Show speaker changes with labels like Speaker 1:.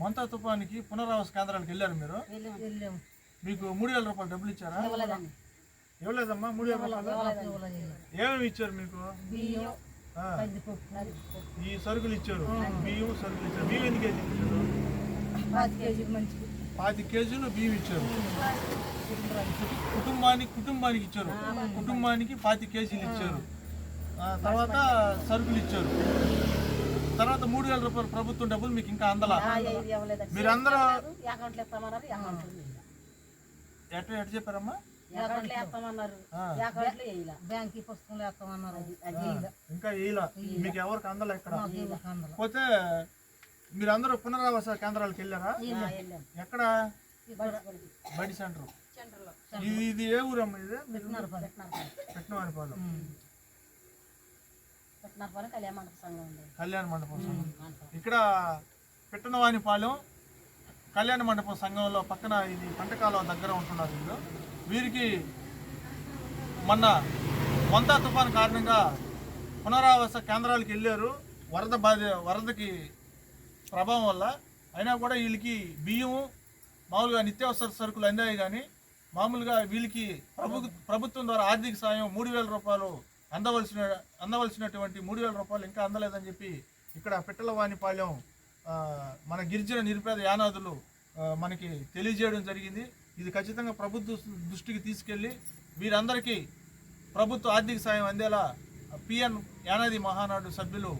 Speaker 1: మొంతా తుఫానికి పునరావాస కేంద్రాలకు వెళ్ళారు మీరు? మీకు మూడు వేల రూపాయలు డబ్బులు ఇచ్చారా? ఇవ్వలేదమ్మా మూడు వేల రూపాయలు ఏమేమి ఇచ్చారు మీకు? ఈ సరుకులు ఇచ్చారు. బియ్యం సరుకులు ఇచ్చారు. బియ్యం ఎన్ని కేజీలు ఇచ్చారు?
Speaker 2: పాతి కేజీలు
Speaker 1: బియ్యం ఇచ్చారు. కుటుంబానికి కుటుంబానికి ఇచ్చారు. కుటుంబానికి పాతి కేజీలు ఇచ్చారు. ఆ, తర్వాత సరుకులు ఇచ్చారు. తర్వాత మూడు వేల రూపాయలు ప్రభుత్వం డబ్బులు మీకు ఇంకా అందలా? మీరందరూ ఎట్ట ఎట్ట చెప్పారమ్మా? ఇంకా ఇలా మీకు ఎవరికి అందలా ఇక్కడ?
Speaker 2: అందరం
Speaker 1: పోతే మీరందరూ పునరావాస కేంద్రాలకు వెళ్ళారా?
Speaker 3: వెళ్ళాం.
Speaker 1: ఎక్కడ? బడి సెంటర్. ఇది ఇది ఏ ఊరమ్మా ఇది? పెట్టినవానిపాలెం
Speaker 3: కళ్యాణ మండప సంఘం ఉంది.
Speaker 1: కళ్యాణ మండపం సంఘం. ఇక్కడ పిట్టనవానిపాలెం కళ్యాణ మండపం సంఘంలో పక్కన ఇది పంటకాలం దగ్గర ఉంటున్నారు వీళ్ళు. వీరికి మొన్న వంద తుఫాన్ కారణంగా పునరావాస కేంద్రాలకు వెళ్ళారు. వరద బాధ వరదకి ప్రభావం వల్ల అయినా కూడా వీళ్ళకి బియ్యము మామూలుగా నిత్యావసర సరుకులు అందాయి కానీ మామూలుగా వీళ్ళకి ప్రభు ప్రభుత్వం ద్వారా ఆర్థిక సాయం మూడు వేల రూపాయలు అందవలసిన అందవలసినటువంటి మూడు వేల రూపాయలు ఇంకా అందలేదని చెప్పి ఇక్కడ పిట్టలవాణిపాలెం మన గిరిజన నిరుపేద యానాదులు మనకి తెలియజేయడం జరిగింది. ఇది ఖచ్చితంగా ప్రభుత్వ దృష్టికి తీసుకెళ్ళి వీరందరికీ ప్రభుత్వ ఆర్థిక సాయం అందేలా పిఎన్ యానాది మహానాడు సభ్యులు